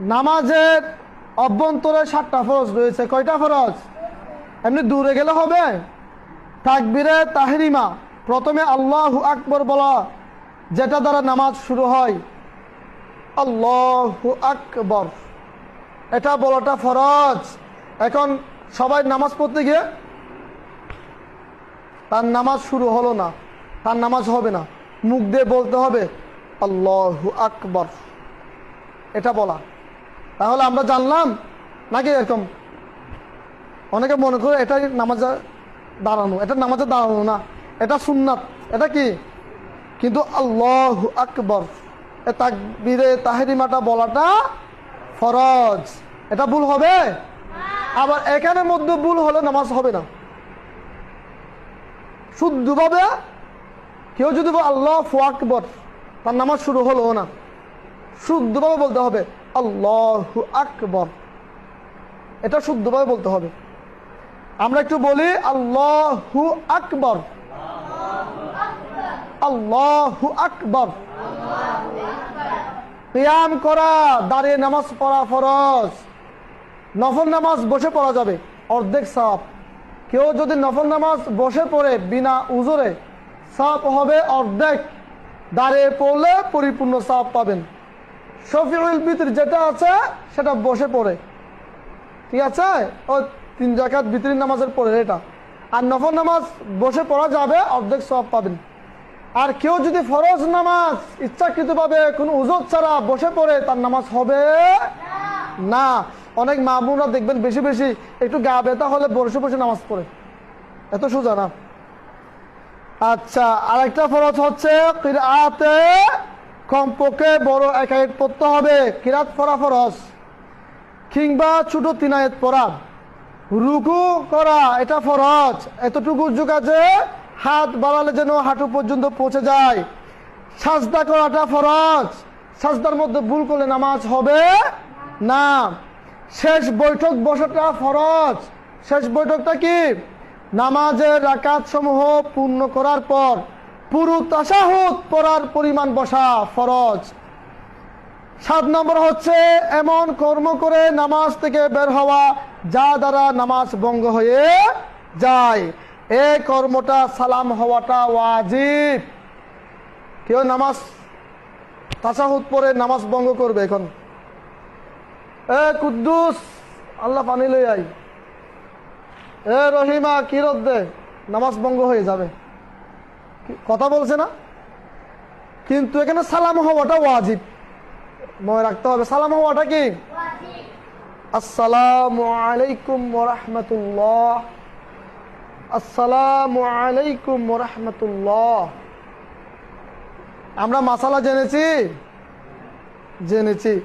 নামাজের অভ্যন্তরে সাতটা ফরজ রয়েছে। কয়টা ফরজ? এমনি দূরে গেলে হবে। তাকবিরে তাহরিমা। প্রথমে আল্লাহ আকবর বলা, যেটা দ্বারা নামাজ শুরু হয়। আল্লাহু আকবর। এটা বলাটা ফরজ। এখন সবাই নামাজ পড়তে গিয়ে, তার নামাজ শুরু হলো না, তার নামাজ হবে না। মুখ দিয়ে বলতে হবে, আল্লাহু আকবর। এটা বলা। তাহলে আমরা জানলাম নাকি এরকম? অনেকে মনে করে এটা নামাজে দাঁড়ানো, এটা নামাজে দাঁড়ানো না, এটা সুন্নাত, এটা কি? কিন্তু আল্লাহ আকবর, এ তাকবিরে তাহেরিমাটা বলাটা ফরজ। এটা ভুল হবে? আবার এখানের মধ্যে ভুল হলে নামাজ হবে না। শুদ্ধভাবে কেউ যদি আল্লাহ আকবর, তার নামাজ শুরু হলো না। শুদ্ধভাবে বলতে হবে। আল্লাহ আকবর। এটা শুদ্ধভাবে বলতে হবে। আমরা একটু বলি, আল্লাহু আকবর। আল্লাহু আকবর। কিয়াম করা, দাঁড়িয়ে নামাজ পড়া ফরজ। নফল নামাজ বসে পড়া যাবে, অর্ধেক সাপ। কেউ যদি নফল নামাজ বসে পড়ে বিনা উজরে, সাপ হবে অর্ধেক। দাঁড়িয়ে পড়লে পরিপূর্ণ সাপ পাবেন। শফিউল বিতর যেটা আছে, সেটা বসে পড়ে। ঠিক আছে? ও তিন জাকাত বিতরি নামাজের পরে, এটা। আর নফল নামাজ বসে পড়া যাবে, অর্ধেক সব পাবেন। আর কেউ যদি ফরজ নামাজ ইচ্ছাকৃত ইচ্ছাকৃতভাবে কোনো উজত ছাড়া বসে পড়ে, তার নামাজ হবে না। অনেক মা বোনরা দেখবেন বেশি বেশি একটু গা ব্যথা হলে বসে বসে নামাজ পড়ে। এত সোজা না? আচ্ছা আরেকটা ফরজ হচ্ছে কমপক্ষে বড় একাইট পড়তে হবে। কিরাত পড়া ফরজ, কিংবা ছোট তিনায়েত পড়া। রুকু করা, এটা ফরজ। এতটুকু যুগ আছে, হাত বাড়ালে যেন হাঁটু পর্যন্ত পৌঁছে যায়। সাজদা করাটা ফরজ। সাজদার মধ্যে ভুল করলে নামাজ হবে না। শেষ বৈঠক বসাটা ফরজ। শেষ বৈঠকটা কি? নামাজের রাকাত সমূহ পূর্ণ করার পর। পুরু তাসাহুদ পড়ার পরিমাণ বসা ফরজ। সাত নম্বর হচ্ছে, এমন কর্ম করে নামাজ থেকে বের হওয়া, যা দ্বারা নামাজ ভঙ্গ হয়ে যায়। এই কর্মটা সালাম হওয়াটা ওয়াজিব। কেউ নামাজ, তাসাহুদ পরে নামাজ ভঙ্গ করবে এখন। এ কুদ্দুস, আল্লাহ পানি লই আই এ রহিমা কি রোদ দে, নামাজ ভঙ্গ হয়ে যাবে। কথা বলছে না? কিন্তু এখানে সালাম হওয়াটা ওয়াজিব। মনে রাখতে হবে, সালাম হওয়াটা কি? আসসালামু আলাইকুম রহমতুল্লাহ। আসসালামু আলাইকুম রহমতুল্লাহ। আমরা মাসালা জেনেছি? জেনেছি।